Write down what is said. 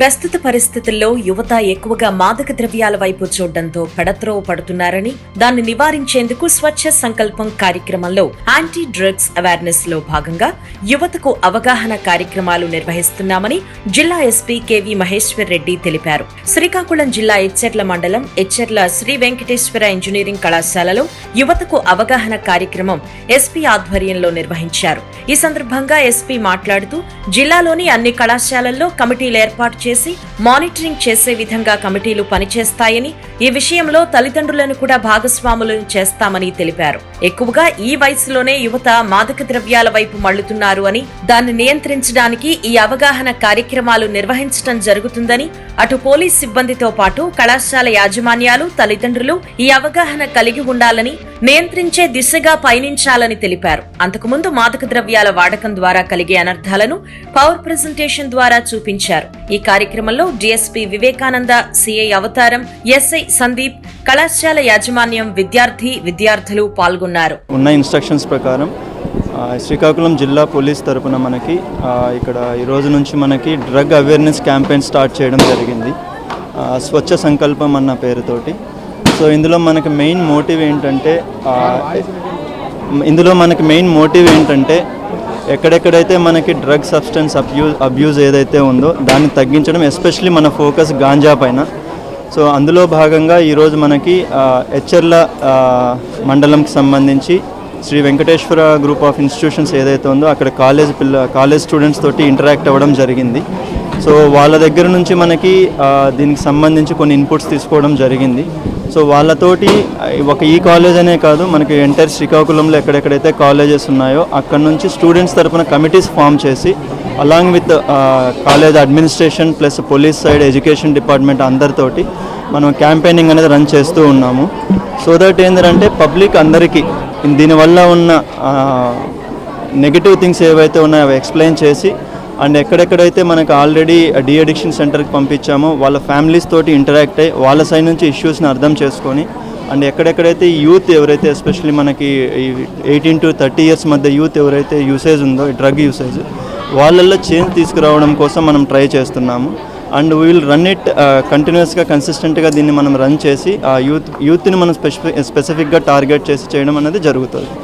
ప్రస్తుత పరిస్థితుల్లో యువత ఎక్కువగా మాదక ద్రవ్యాల వైపు చూడడంతో పెడత్రోవ పడుతున్నారని దాన్ని నివారించేందుకు స్వచ్ఛ సంకల్పం కార్యక్రమంలో యాంటీ డ్రగ్స్ అవేర్నెస్లో భాగంగా యువతకు అవగాహన కార్యక్రమాలు నిర్వహిస్తున్నామని జిల్లా ఎస్పీ కెవి మహేశ్వర్ రెడ్డి తెలిపారు. శ్రీకాకుళం జిల్లా ఎచ్చెర్ల మండలం ఎచ్చెర్ల శ్రీ వెంకటేశ్వర ఇంజనీరింగ్ కళాశాలలో యువతకు అవగాహన కార్యక్రమం ఎస్పీ ఆధ్వర్యంలో నిర్వహించారు. ఈ సందర్భంగా ఎస్పీ మాట్లాడుతూ జిల్లాలోని అన్ని కళాశాలల్లో కమిటీలు ఏర్పాటు చేసి మానిటరింగ్ చేసే విధంగా కమిటీలు పనిచేస్తాయని ఈ విషయంలో తల్లిదండ్రులను కూడా భాగస్వాములను చేస్తామని తెలిపారు. ఎక్కువగా ఈ వయసులోనే యువత మాదక ద్రవ్యాల వైపు మళ్ళుతున్నారు అని దాన్ని నియంత్రించడానికి ఈ అవగాహన కార్యక్రమాలు నిర్వహించడం జరుగుతుందని అటు పోలీస్ సిబ్బందితో పాటు కళాశాల యాజమాన్యాలు తల్లిదండ్రులు ఈ అవగాహన కలిగి ఉండాలని నియంత్రించే దిశగా పయనించాలని తెలిపారు. అంతకుముందు మాదక ద్రవ్యాల వాడకం ద్వారా కలిగే అనర్థాలను పవర్ ప్రెజెంటేషన్ ద్వారా చూపించారు. ఈ కార్యక్రమంలో DSP Vivekananda CI Avataram SI Sandeep కళాశాల యాజమాన్యం విద్యార్థి విద్యార్థులు పాల్గొన్నారు. ఉన్న ఇన్స్ట్రక్షన్స్ ప్రకారం శ్రీకాకుళం జిల్లా పోలీస్ తరపున మనకి ఇక్కడ ఈ రోజు నుంచి మనకి డ్రగ్ అవేర్నెస్ క్యాంపెయిన్ స్టార్ట్ చేయడం జరిగింది. స్వచ్ఛ సంకల్పం అన్న పేరుతోటి. సో ఇందులో మనకి మెయిన్ మోటివ్ ఏంటంటే ఇందులో మనకి మెయిన్ మోటివ్ ఏంటంటే ఎక్కడెక్కడైతే మనకి డ్రగ్ సబ్స్టెన్స్ అబ్యూజ్ అబ్యూజ్ ఏదైతే ఉందో దాన్ని తగ్గించడం ఎస్పెషలీ మన ఫోకస్ గాంజా పైన. సో అందులో భాగంగా ఈరోజు మనకి హెచ్ఎర్ల మండలంకి సంబంధించి Sri Venkateswara group of institutions ఏదైతే ఉందో అక్కడ కాలేజ్ పిల్ల కాలేజ్ స్టూడెంట్స్ తోటి ఇంటరాక్ట్ అవ్వడం జరిగింది. సో వాళ్ళ దగ్గర నుంచి మనకి దీనికి సంబంధించి కొన్ని ఇన్పుట్స్ తీసుకోవడం జరిగింది. సో వాళ్ళతోటి ఒక ఈ కాలేజ్ అనే కాదు మనకి ఎంటైర్ శ్రీకాకుళంలో ఎక్కడెక్కడైతే కాలేజెస్ ఉన్నాయో అక్కడ నుంచి స్టూడెంట్స్ తరపున కమిటీస్ ఫామ్ చేసి along with college administration plus police side education department అందరితోటి మనం క్యాంపెయినింగ్ అనేది రన్ చేస్తూ ఉన్నాము. సో దట్ ఏంటంటే పబ్లిక్ అందరికీ దీనివల్ల ఉన్న నెగిటివ్ థింగ్స్ ఏవైతే ఉన్నాయో అవి ఎక్స్ప్లెయిన్ చేసి అండ్ ఎక్కడెక్కడైతే మనకు ఆల్రెడీ డి అడిక్షన్ సెంటర్కి పంపించామో వాళ్ళ ఫ్యామిలీస్ తోటి ఇంటరాక్ట్ అయ్యి వాళ్ళ సైడ్ నుంచి ఇష్యూస్ని అర్థం చేసుకొని అండ్ ఎక్కడెక్కడైతే యూత్ ఎవరైతే ఎస్పెషల్లీ మనకి ఎయిటీన్ టు థర్టీ ఇయర్స్ మధ్య యూత్ ఎవరైతే యూసేజ్ ఉందో డ్రగ్ యూసేజ్ వాళ్ళల్లో చేంజ్ తీసుకురావడం కోసం మనం ట్రై చేస్తున్నాము. And we will run it కంటిన్యూస్గా కన్సిస్టెంట్గా దీన్ని మనం రన్ చేసి ఆ యూత్ యూత్ని మనం స్పెసిఫిక్ స్పెసిఫిక్గా టార్గెట్ చేసి చేయడం అనేది జరుగుతుంది.